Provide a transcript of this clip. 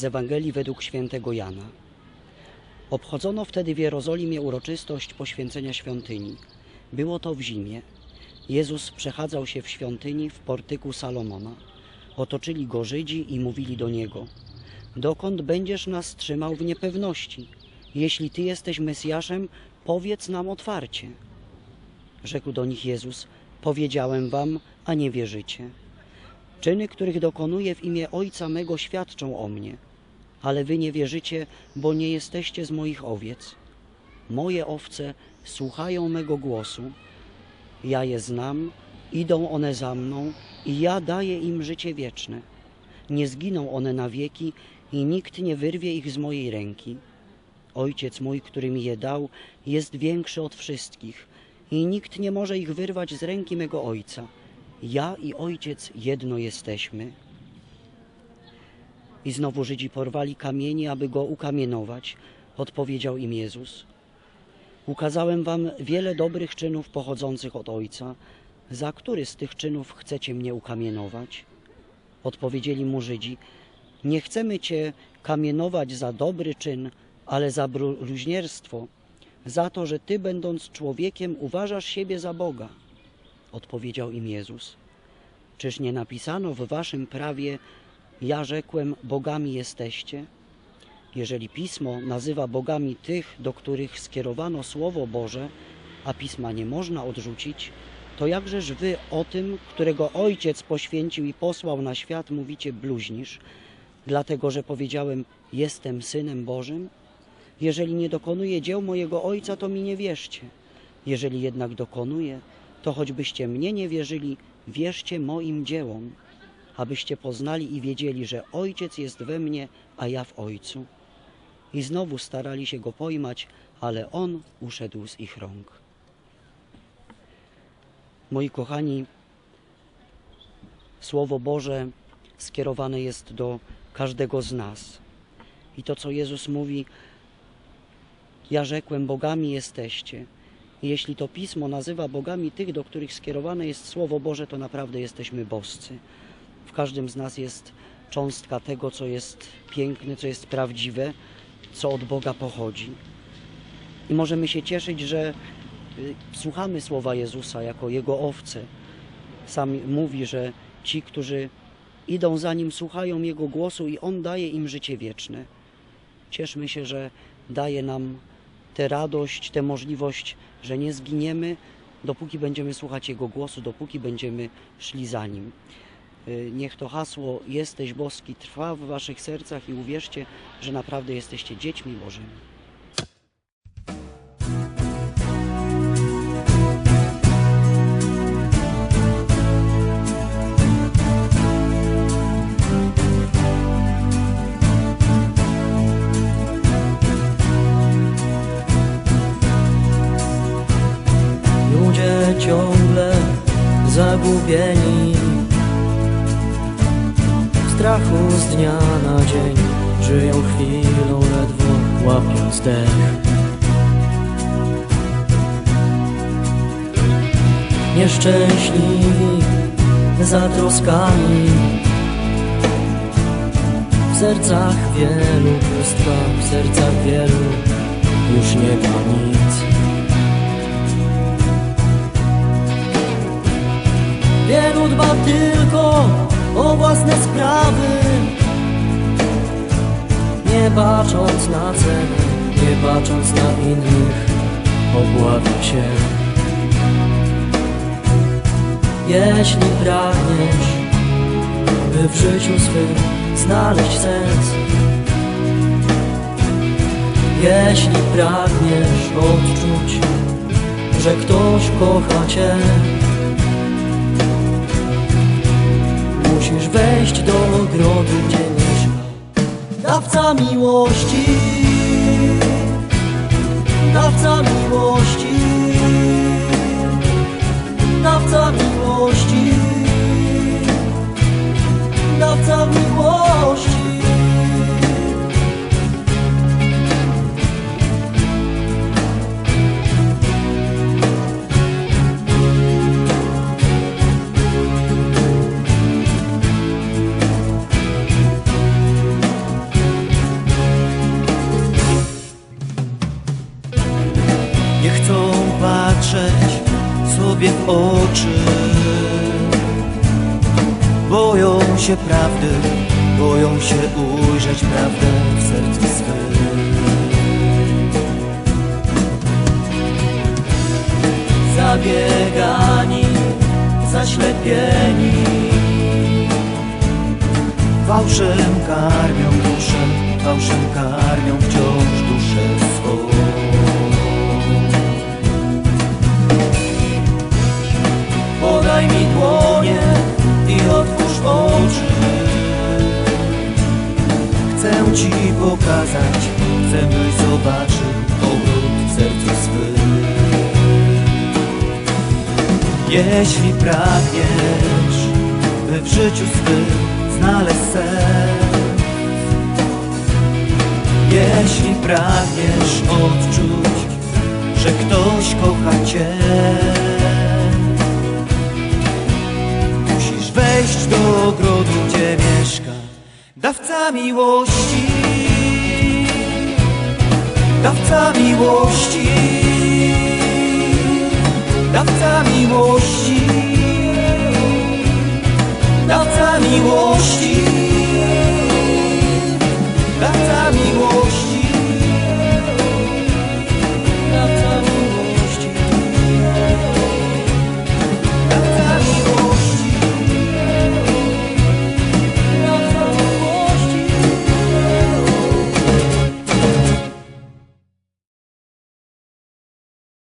z Ewangelii według świętego Jana. Obchodzono wtedy w Jerozolimie uroczystość poświęcenia świątyni. Było to w zimie. Jezus przechadzał się w świątyni w portyku Salomona. Otoczyli go Żydzi i mówili do niego: Dokąd będziesz nas trzymał w niepewności? Jeśli ty jesteś Mesjaszem, powiedz nam otwarcie. Rzekł do nich Jezus: Powiedziałem wam, a nie wierzycie. Czyny, których dokonuję w imię Ojca mego, świadczą o mnie, ale wy nie wierzycie, bo nie jesteście z moich owiec. Moje owce słuchają mego głosu. Ja je znam, idą one za mną i ja daję im życie wieczne. Nie zginą one na wieki i nikt nie wyrwie ich z mojej ręki. Ojciec mój, który mi je dał, jest większy od wszystkich i nikt nie może ich wyrwać z ręki mego Ojca. Ja i Ojciec jedno jesteśmy. I znowu Żydzi porwali kamienie, aby go ukamienować. Odpowiedział im Jezus. Ukazałem wam wiele dobrych czynów pochodzących od Ojca. Za który z tych czynów chcecie mnie ukamienować? Odpowiedzieli mu Żydzi. Nie chcemy cię kamienować za dobry czyn, ale za bluźnierstwo, za to, że ty, będąc człowiekiem, uważasz siebie za Boga. Odpowiedział im Jezus. Czyż nie napisano w waszym prawie, ja rzekłem, bogami jesteście? Jeżeli pismo nazywa bogami tych, do których skierowano Słowo Boże, a pisma nie można odrzucić, to jakżeż wy o tym, którego Ojciec poświęcił i posłał na świat, mówicie bluźnisz, dlatego że powiedziałem, jestem Synem Bożym? Jeżeli nie dokonuję dzieł mojego Ojca, to mi nie wierzcie. Jeżeli jednak dokonuję, to choćbyście mnie nie wierzyli, wierzcie moim dziełom, abyście poznali i wiedzieli, że Ojciec jest we mnie, a ja w Ojcu. I znowu starali się go pojmać, ale on uszedł z ich rąk. Moi kochani, Słowo Boże skierowane jest do każdego z nas. I to, co Jezus mówi, ja rzekłem, bogami jesteście. I jeśli to pismo nazywa bogami tych, do których skierowane jest Słowo Boże, to naprawdę jesteśmy boscy. W każdym z nas jest cząstka tego, co jest piękne, co jest prawdziwe, co od Boga pochodzi. I możemy się cieszyć, że y, słuchamy słowa Jezusa jako Jego owce. Sam mówi, że ci, którzy idą za Nim, słuchają Jego głosu i On daje im życie wieczne. Cieszmy się, że daje nam tę radość, tę możliwość, że nie zginiemy, dopóki będziemy słuchać Jego głosu, dopóki będziemy szli za Nim. Y, Niech to hasło Jesteś boski trwa w waszych sercach i uwierzcie, że naprawdę jesteście dziećmi Bożymi. Ciągle zagubieni strachu z dnia na dzień. Żyją chwilą ledwo łapiąc dech. Nieszczęśliwi, zatroskani. W sercach wielu pustka, w sercach wielu już nie ma nic. Wielu dba tylko o własne sprawy. Nie bacząc na cenę, nie bacząc na innych Obławia się. Jeśli pragniesz, by w życiu swym znaleźć sens Jeśli pragniesz odczuć, że ktoś kocha Cię wejść do ogrodu, gdzie mieszka Dawca miłości. Dawca miłości. Dawca miłości. Dawca miłości sobie w oczy. Boją się prawdy, boją się ujrzeć prawdę w sercu swym. Zabiegani, zaślepieni Fałszem karmią duszę, fałszem karmią wciąż Ci pokazać, chcę byś zobaczył obrót w sercu swym. Jeśli pragniesz, by w życiu swym znaleźć sens Jeśli pragniesz odczuć, że ktoś kocha Cię. Musisz wejść do ogrodu, Dawca miłości. Dawca miłości. Dawca miłości. Dawca miłości